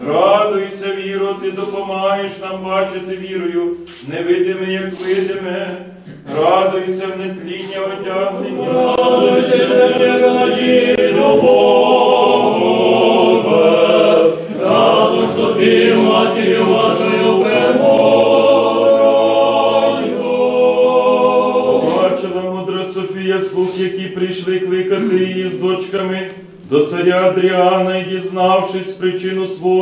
Радуйся, віро, ти допомагаєш нам бачити вірою, невидиме, як видиме. Радуйся в нетління одягнення. Разом з Софією, матір'ю вашою Побачила мудра Софія слух, які прийшли кликати її з дочками до царя Адріана і, дізнавшись причину свого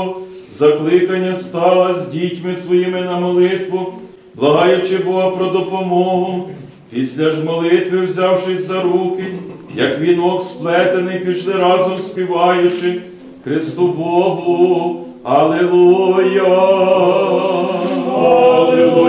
закликання, стала з дітьми своїми на молитву, благаючи Бога про допомогу. Після ж молитви, взявшись за руки, як вінок сплетений, пішли разом співаючи Христу Богу. Аллилуйя! Аллилуйя,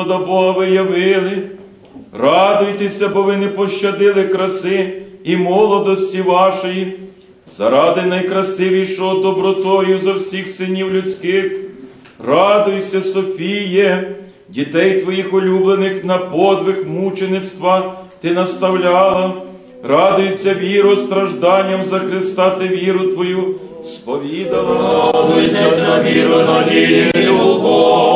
Господа Бога виявили. Радуйтеся, бо ви не пощадили краси і молодості вашої, заради найкрасивішого добротою за всіх синів людських. Радуйся, Софіє, дітей твоїх улюблених на подвиг мучеництва ти наставляла. Радуйся, віро, стражданням за Христа ти віру твою сповідала. Радуйся, віру, надії, любов.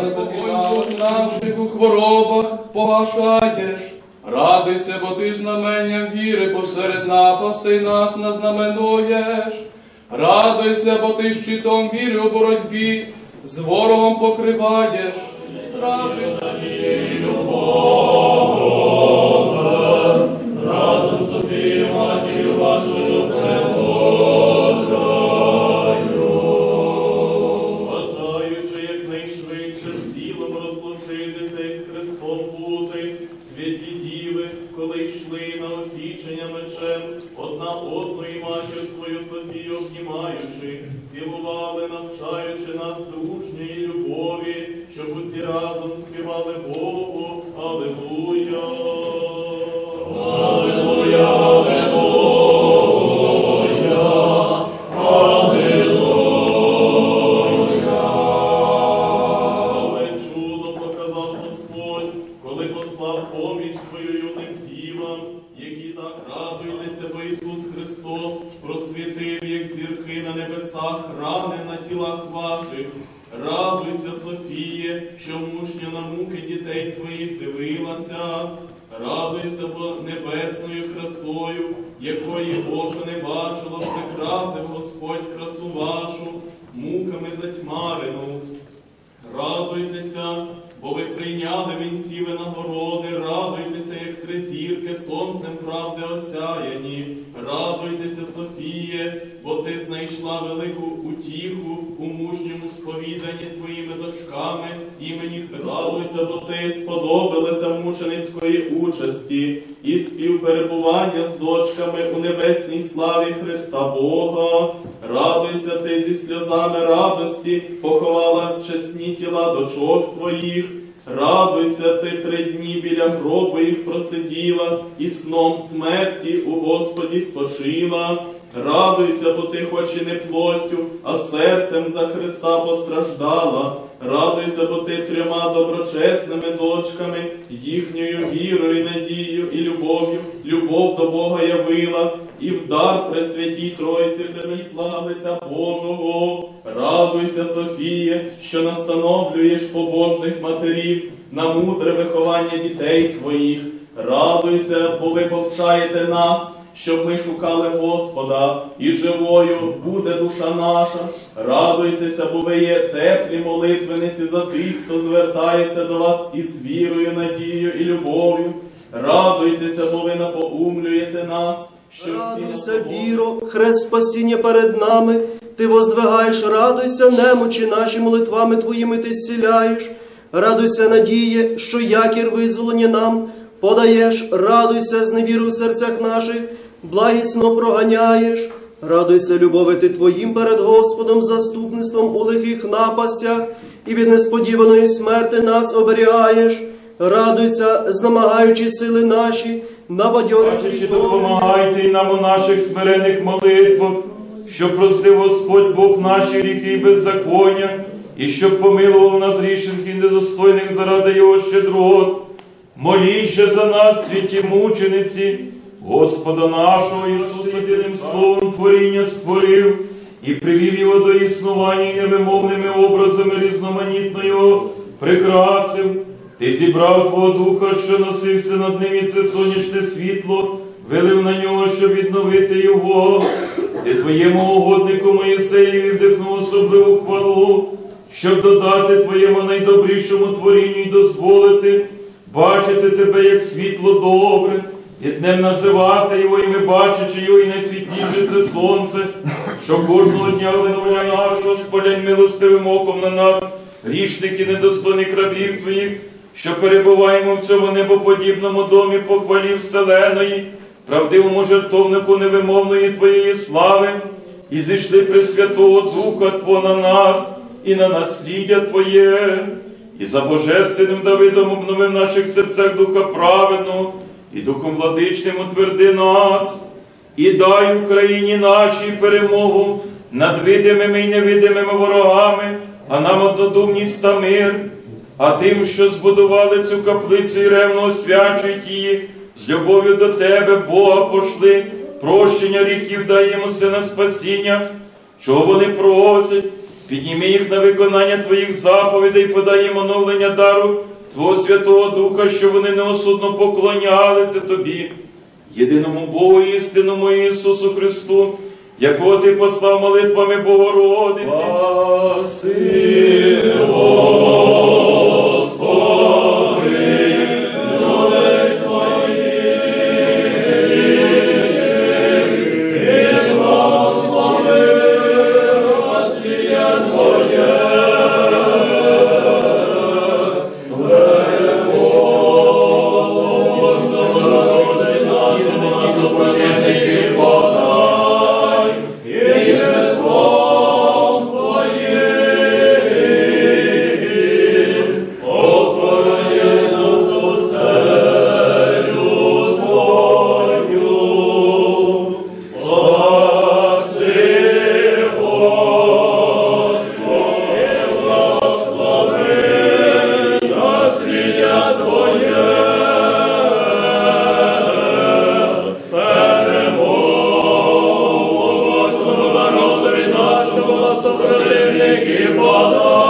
Але запінав наших у хворобах погашаєш. Радуйся, бо ти знаменням віри посеред напастей нас назнаменуєш. Радуйся, бо ти щитом віри у боротьбі з ворогом покриваєш. Радуйся, Разом одна одної матір свою Софію обнімаючи, цілували, навчаючи нас дружньої любові, щоб усі разом співали Богу. Аллилуйя! Але Софіє, що мужньо на муки дітей своїх дивилася. Радуйся, небесною красою, якої око не бачило, прикрасив Господь красу вашу, муками затьмарену. Радуйтеся, бо ви прийняли вінці винагороди, радуйтеся, як три зірки, сонцем правди осяяні. Радуйтеся, Софіє, бо ти знайшла велику утіху у мужньому сповіданні твоїми дочками імені Христа. Радуйся, бо ти сподобалася мученицької участі і співперебування з дочками у небесній славі Христа Бога. Радуйся ти зі сльозами радості, поховала чесні тіла дочок твоїх. Радуйся, ти три дні біля гробу їх просиділа, і сном смерті у Господі спочила. Радуйся, бо ти хоч і не плоттю, а серцем за Христа постраждала. Радуйся, бо ти трьома доброчесними дочками, їхньою вірою, надією і любов'ю, любов до Бога явила, і в дар Пресвятій Тройці принесла лиця Божого. Радуйся, Софіє, що настановлюєш побожних матерів на мудре виховання дітей своїх. Радуйся, бо ви повчаєте нас, щоб ми шукали Господа, і живою буде душа наша. Радуйтеся, бо ви є теплі молитвениці за тих, хто звертається до вас із вірою, надією і любов'ю. Радуйтеся, бо ви напоумлюєте нас, що Радуйся, віро, хрест спасіння перед нами. Ти воздвигаєш, радуйся, немочі наші молитвами твоїми ти зціляєш. Радуйся, надіє, що якір визволення нам подаєш, радуйся з невіру в серцях наших, благісно проганяєш. Радуйся, любови ти Твоїм перед Господом заступництвом у лихих напастях, і від несподіваної смерти нас оберігаєш. Радуйся, знамагаючи сили наші, на відновлення. допомагайте нам у наших смирених молитвах, щоб простив Господь Бог наші ріки і беззаконня, і щоб помилував нас грішних і недостойних заради Його щедрот. Моліть же за нас, святі мучениці, Господа нашого Ісуса єдиним словом творіння створив і привів його до існування і невимовними образами різноманітно його прикрасив. Ти зібрав Твого Духа, що носився над ним, і це сонячне світло, вилив на нього, щоб відновити його. Ти твоєму угоднику Моїсеєві вдихнув особливу хвалу, щоб додати твоєму найдобрішому творінню і дозволити бачити тебе як світло добре, і днем називати його, і ми бачачи його, і найсвітліше це сонце, що кожного дня виновля нашого сполянь милостивим оком на нас, грішних і недостойних рабів твоїх, що перебуваємо в цьому небоподібному домі похвалі вселеної, правдивому жертовнику невимовної Твоєї слави, і зійшли Пресвятого Духа Твого на нас і на насліддя Твоє, і за Божественним Давидом обнови в наших серцях Духа праведного, і Духом владичним утверди нас, і дай Україні нашій перемогу над видимими і невидимими ворогами, а нам однодумність та мир. А тим, що збудували цю каплицю і ревно освячують її, з любов'ю до тебе, Бога, пошли, прощення гріхів дай їм на спасіння, чого вони просять, підніми їх на виконання Твоїх заповідей, подай їм оновлення дару Твого Святого Духа, щоб вони неосудно поклонялися Тобі, єдиному Богу істинному Ісусу Христу, якого Ти послав молитвами Богородиці. Народові супротивники Бога,